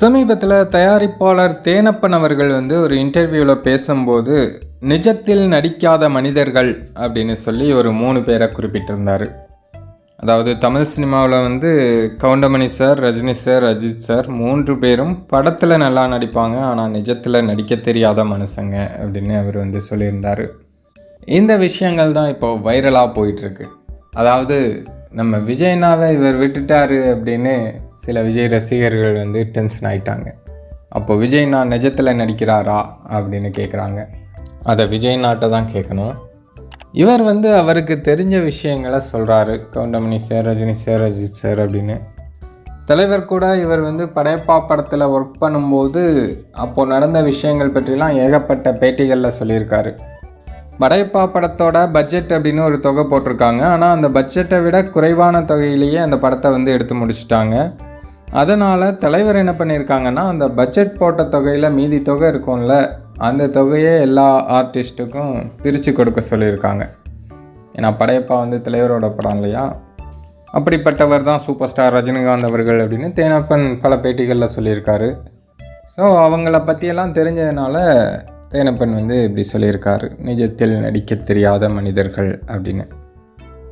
சமீபத்தில் தயாரிப்பாளர் தேனப்பன் அவர்கள் வந்து ஒரு இன்டர்வியூவில் பேசும்போது நிஜத்தில் நடிக்காத மனிதர்கள் அப்படின்னு சொல்லி ஒரு மூணு பேரை குறிப்பிட்டிருந்தார். அதாவது தமிழ் சினிமாவில் வந்து Goundamani sir Rajini sir Ajith sir மூன்று பேரும் படத்தில் நல்லா நடிப்பாங்க ஆனால் நிஜத்தில் நடிக்க தெரியாத மனுஷங்க அப்படின்னு அவர் வந்து சொல்லியிருந்தார். இந்த விஷயங்கள் தான் இப்போ வைரலாக போயிட்டுருக்கு அதாவது நம்ம விஜய்னாவை இவர் விட்டுட்டாரு அப்படின்னு சில விஜய் ரசிகர்கள் வந்து டென்ஷன் ஆயிட்டாங்க. அப்போ விஜய்னா நிஜத்தில் நடிக்கிறாரா அப்படின்னு கேட்குறாங்க அதை விஜய் நாட்டை தான் கேட்கணும் இவர் வந்து அவருக்கு தெரிஞ்ச விஷயங்களை சொல்கிறாரு Goundamani sir Rajini sir sir அப்படின்னு. தலைவர் கூட இவர் வந்து படையப்பா படத்தில் ஒர்க் பண்ணும்போது அப்போது நடந்த விஷயங்கள் பற்றிலாம் ஏகப்பட்ட பேட்டிகளில் சொல்லியிருக்காரு. படையப்பா படத்தோட பட்ஜெட் அப்படின்னு ஒரு தொகை போட்டிருக்காங்க. ஆனால் அந்த பட்ஜெட்டை விட குறைவான தொகையிலேயே அந்த படத்தை வந்து எடுத்து முடிச்சிட்டாங்க. அதனால் தலைவர் என்ன பண்ணியிருக்காங்கன்னா அந்த பட்ஜெட் போட்ட தொகையில் மீதி தொகை இருக்கும்ல அந்த தொகையை எல்லா ஆர்டிஸ்ட்டுக்கும் பிரித்து கொடுக்க சொல்லியிருக்காங்க. ஏன்னா படையப்பா வந்து தலைவரோட படம் இல்லையா? அப்படிப்பட்டவர் தான் சூப்பர் ஸ்டார் ரஜினிகாந்த் அவர்கள் அப்படின்னு தேனப்பன் பல பேட்டிகளில் சொல்லியிருக்காரு. ஸோ அவங்கள பற்றியெல்லாம் தெரிஞ்சதுனால தேனப்பன் வந்து இப்படி சொல்லியிருக்காரு. நிஜத்தில் நடிக்க தெரியாத மனிதர்கள் அப்படின்னு.